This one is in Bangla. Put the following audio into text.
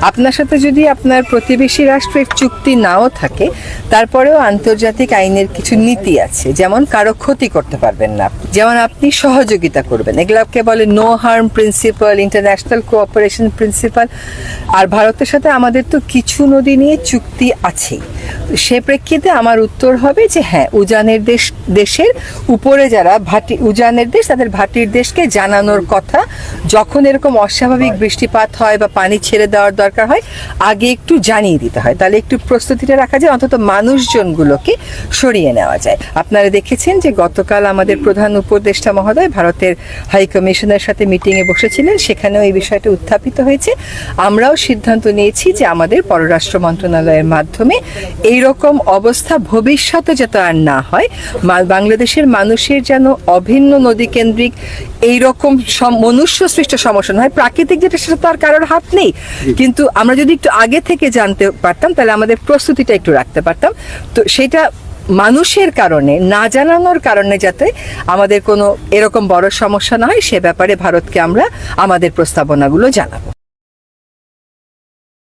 আপনার সাথে যদি আপনার প্রতিবেশী রাষ্ট্রের চুক্তি নাও থাকে, তারপরেও আন্তর্জাতিক আইনের কিছু নীতি আছে, যেমন কারও ক্ষতি করতে পারবেন না যেমন আপনি সহযোগিতা করবেন। এগুলোকে বলে no harm principle international cooperation principle আর ভারতের সাথে আমাদের তো কিছু নদী নিয়ে চুক্তি আছেই। সে প্রেক্ষিতে আমার উত্তর হবে যে হ্যাঁ উজানের দেশ, দেশের উপরে যারা ভাটি, উজানের দেশ, তাদের ভাটির দেশকে জানানোর কথা, যখন এরকম অস্বাভাবিক বৃষ্টিপাত হয় বা পানি ছেড়ে দেওয়ার দরকার হয় আগে একটু জানিয়ে দিতে হয়। তাহলে একটু প্রস্তুতিটা রাখা যায় অন্তত মানুষজনগুলোকে সরিয়ে নেওয়া যায়। আপনারা দেখেছেন যে গতকাল আমাদের প্রধান উপদেষ্টা মহোদয় ভারতের হাই কমিশনের সাথে মিটিংয়ে বসেছিলেন সেখানেও এই বিষয়টা উত্থাপিত হয়েছে। আমরাও সিদ্ধান্ত নিয়েছি যে আমাদের পররাষ্ট্র মন্ত্রণালয়ের মাধ্যমে এই রকম অবস্থা ভবিষ্যতে যাতে আর না হয় বাংলাদেশের মানুষের যেন অভিন্ন নদী কেন্দ্রিক এইরকম মনুষ্য সৃষ্ট সমস্যা না হয়। প্রাকৃতিক যেটা সেটা তো আর কারোর হাত নেই। কিন্তু আমরা যদি একটু আগে থেকে জানতে পারতাম, তাহলে আমাদের প্রস্তুতিটা একটু রাখতে পারতাম। তো সেটা মানুষের কারণে, না জানানোর কারণে যাতে আমাদের কোনো এরকম বড় সমস্যা না হয়, সে ব্যাপারে ভারতকে আমরা আমাদের প্রস্তাবনাগুলো জানাব।